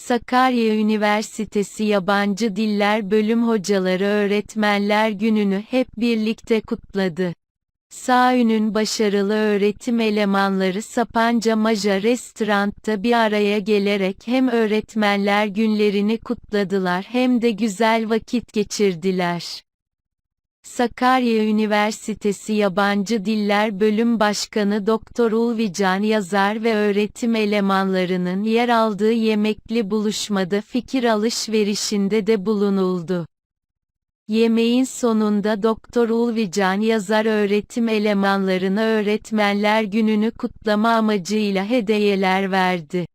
Sakarya Üniversitesi Yabancı Diller Bölüm Hocaları Öğretmenler Günü'nü hep birlikte kutladı. SAÜ'nün başarılı öğretim elemanları Sapanca Maja Restorant'ta bir araya gelerek hem öğretmenler günlerini kutladılar hem de güzel vakit geçirdiler. Sakarya Üniversitesi Yabancı Diller Bölüm Başkanı Dr. Ulvican Yazar ve öğretim elemanlarının yer aldığı yemekli buluşmada fikir alışverişinde de bulunuldu. Yemeğin sonunda Dr. Ulvican Yazar öğretim elemanlarına Öğretmenler Günü'nü kutlama amacıyla hediyeler verdi.